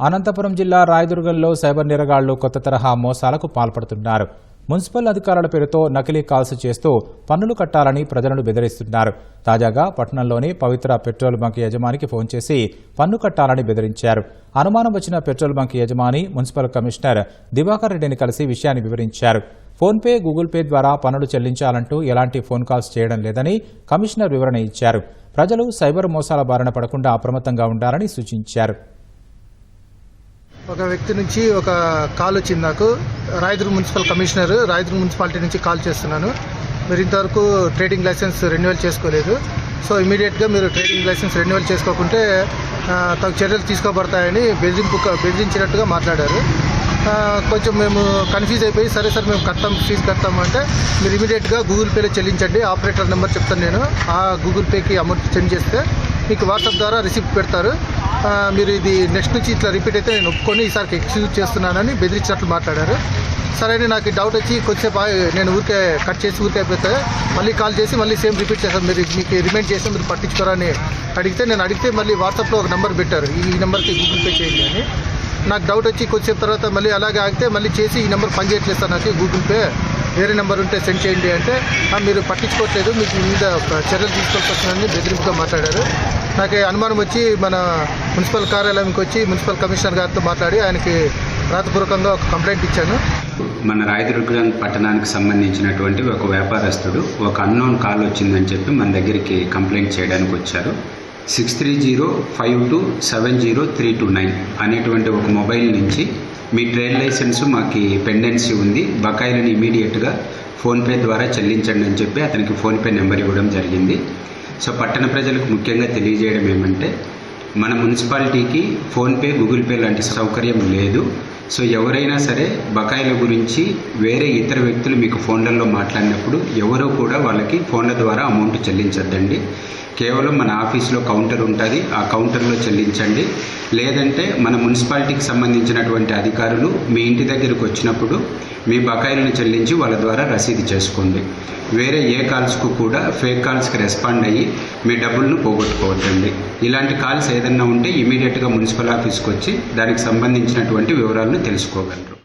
అనంతపురం జిల్లా రాయదుర్గంలో సైబర్ నిరగాళ్ళు కొత్త తరహా మోసాలకు పాల్పడుతున్నారు. మున్సిపల్ అధికారుల పేరుతో నకిలీ కాల్స్ చేస్తూ పన్నులు కట్టాలని ప్రజలను బెదిరిస్తున్నారు. తాజాగా పట్టణంలోని పవిత్ర పెట్రోల్ బంక్ యజమానికి ఫోన్ చేసి పన్ను కట్టాలని బెదిరించారు. అనుమానం వచ్చిన పెట్రోల్ బంక్ యజమాని మున్సిపల్ కమిషనర్ దివాకర్ రెడ్డిని కలిసి విషయాన్ని వివరించారు. ఫోన్పే గూగుల్ పే ద్వారా పన్నులు చెల్లించాలంటూ ఎలాంటి ఫోన్ కాల్స్ చేయడం లేదని కమిషనర్ వివరణ ఇచ్చారు. ప్రజలు సైబర్ మోసాల బారిన పడకుండా అప్రమత్తంగా ఉండాలని సూచించారు. ఒక వ్యక్తి నుంచి ఒక కాల్ వచ్చింది నాకు. Rayadurga municipal commissioner Rayadurga municipality నుంచి కాల్ చేస్తున్నాను. మీరు ఇంతవరకు ట్రేడింగ్ లైసెన్స్ రెన్యువల్ చేసుకోలేదు. సో ఇమీడియట్గా మీరు ట్రేడింగ్ లైసెన్స్ రెన్యువల్ చేసుకోకుంటే తగు చర్యలు తీసుకోబడతాయని బెదిరింపు బెదిరించినట్టుగా మాట్లాడారు. కొంచెం మేము కన్ఫ్యూజ్ అయిపోయి సరే సార్ మేము కడతాం ఫీజు కడతాము అంటే మీరు ఇమీడియట్గా గూగుల్ పేలో చెల్లించండి. ఆపరేటర్ నెంబర్ చెప్తాను నేను. ఆ గూగుల్ పేకి అమౌంట్ సెండ్ చేస్తే మీకు వాట్సాప్ ద్వారా రిసిప్ట్ పెడతారు. మీరు ఇది నెక్స్ట్ నుంచి ఇట్లా రిపీట్ అయితే నేను ఒప్పుకొని ఈసారికి ఎక్స్క్యూజ్ చేస్తున్నానని బెదిరించినట్లు మాట్లాడారు. సరే నాకు డౌట్ వచ్చి కొద్దిసేపు నేను ఊరికే కట్ చేసి ఊరికే అయిపోతే మళ్ళీ కాల్ చేసి మళ్ళీ సేమ్ రిపీట్ చేస్తాను మీరు మీకు రిమైండ్ చేస్తే మీరు పట్టించుకోరని అడిగితే నేను అడిగితే మళ్ళీ వాట్సాప్లో ఒక నెంబర్ పెట్టారు. ఈ నెంబర్కి గూగుల్ పే చేయండి అని. నాకు డౌట్ వచ్చి కొద్దిసేపు తర్వాత మళ్ళీ అలాగే ఆగితే మళ్ళీ చేసి ఈ నెంబర్ పనిచేయట్లేదు సార్ నాకు గూగుల్ పే వేరే నెంబర్ ఉంటే సెండ్ చేయండి అంటే మీరు పట్టించుకోవట్లేదు. మీకు మీ మీద చర్యలు తీసుకోవాల్సి వస్తుందని బెదిరింపుగా మాట్లాడారు. నాకు అనుమానం వచ్చి మన మున్సిపల్ కార్యాలయంకి వచ్చి మున్సిపల్ కమిషనర్ గారితో మాట్లాడి ఆయనకి రాతపూర్వకంగా ఒక కంప్లైంట్ ఇచ్చాను. మన రాయదుర్గం పట్టణానికి సంబంధించినటువంటి ఒక వ్యాపారస్తుడు ఒక అన్నోన్ కాల్ వచ్చిందని చెప్పి మన దగ్గరికి కంప్లైంట్ చేయడానికి వచ్చారు. Six three zero five two seven zero three two nine అనేటువంటి ఒక మొబైల్ నుంచి మీ ట్రేడ్ లైసెన్స్ మాకు పెండెన్సీ ఉంది. బకాయిలను ఇమీడియట్గా ఫోన్పే ద్వారా చెల్లించండి అని చెప్పి అతనికి ఫోన్పే నెంబర్ ఇవ్వడం జరిగింది. సో పట్టణ ప్రజలకు ముఖ్యంగా తెలియజేయడం ఏమంటే మన మున్సిపాలిటీకి ఫోన్పే గూగుల్ పే లాంటి సౌకర్యం లేదు. సో ఎవరైనా సరే బకాయిల గురించి వేరే ఇతర వ్యక్తులు మీకు ఫోన్లలో మాట్లాడినప్పుడు ఎవరో కూడా వాళ్ళకి ఫోన్ల ద్వారా అమౌంట్ చెల్లించొద్దండి. కేవలం మన ఆఫీస్లో కౌంటర్ ఉంటుంది ఆ కౌంటర్లో చెల్లించండి. లేదంటే మన మున్సిపాలిటీకి సంబంధించినటువంటి అధికారులు మీ ఇంటి దగ్గరకు వచ్చినప్పుడు మీ బకాయిలను చెల్లించి వాళ్ళ ద్వారా రసీదు చేసుకోండి. వేరే ఏ కాల్స్కు కూడా ఫేక్ కాల్స్కి రెస్పాండ్ అయ్యి మీ డబ్బులను పోగొట్టుకోవద్దండి. ఇలాంటి కాల్స్ ఏదైనా ఏదన్నా ఉంటే ఇమీడియట్గా మున్సిపల్ ఆఫీస్కి వచ్చి దానికి సంబంధించినటువంటి వివరాలను తెలుసుకోగలరు.